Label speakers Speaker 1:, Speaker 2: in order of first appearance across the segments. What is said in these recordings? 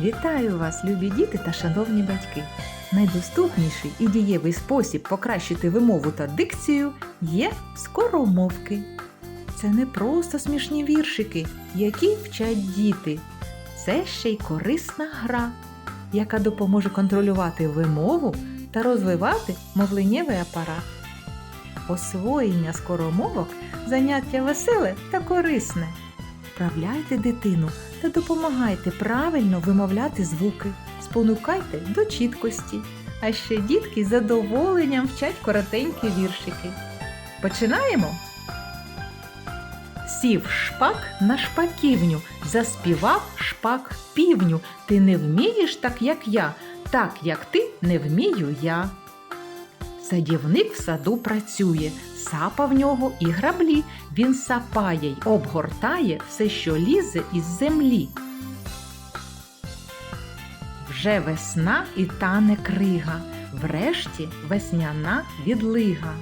Speaker 1: Вітаю вас, любі діти та шановні батьки! Найдоступніший і дієвий спосіб покращити вимову та дикцію є скоромовки. Це не просто смішні віршики, які вчать діти. Це ще й корисна гра, яка допоможе контролювати вимову та розвивати мовленнєвий апарат. Освоєння скоромовок заняття веселе та корисне. Вправляйте дитину та допомагайте правильно вимовляти звуки, спонукайте до чіткості. А ще дітки з задоволенням вчать коротенькі віршики. Починаємо. Сів шпак на шпаківню, заспівав шпак півню. Ти не вмієш так, як я, так як ти не вмію я. Садівник в саду працює, сапа в нього і граблі. Він сапає й обгортає все, що лізе із землі. Вже весна і тане крига, врешті весняна відлига.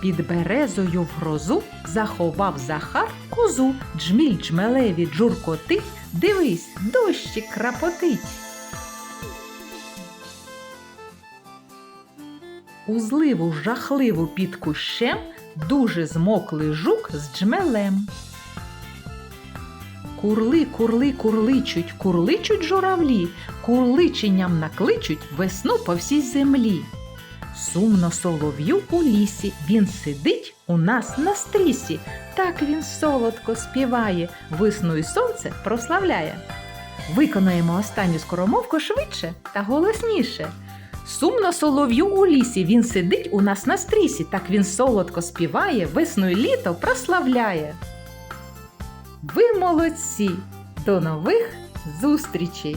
Speaker 1: Під березою в грозу заховав Захар козу, джміль джмелеві джуркотить, дивись, дощик крапотить. У зливу жахливу під кущем дуже змоклий жук з джмелем. Курли, курли, курличуть, курличуть журавлі, курличенням накличуть весну по всій землі. Сумно солов'ю у лісі, він сидить у нас на стрісі. Так він солодко співає, весну і сонце прославляє. Виконаємо останню скоромовку швидше та голосніше. Сумно солов'ю у лісі, він сидить у нас на стрісі, так він солодко співає, весну й літо прославляє. Ви молодці! До нових зустрічей!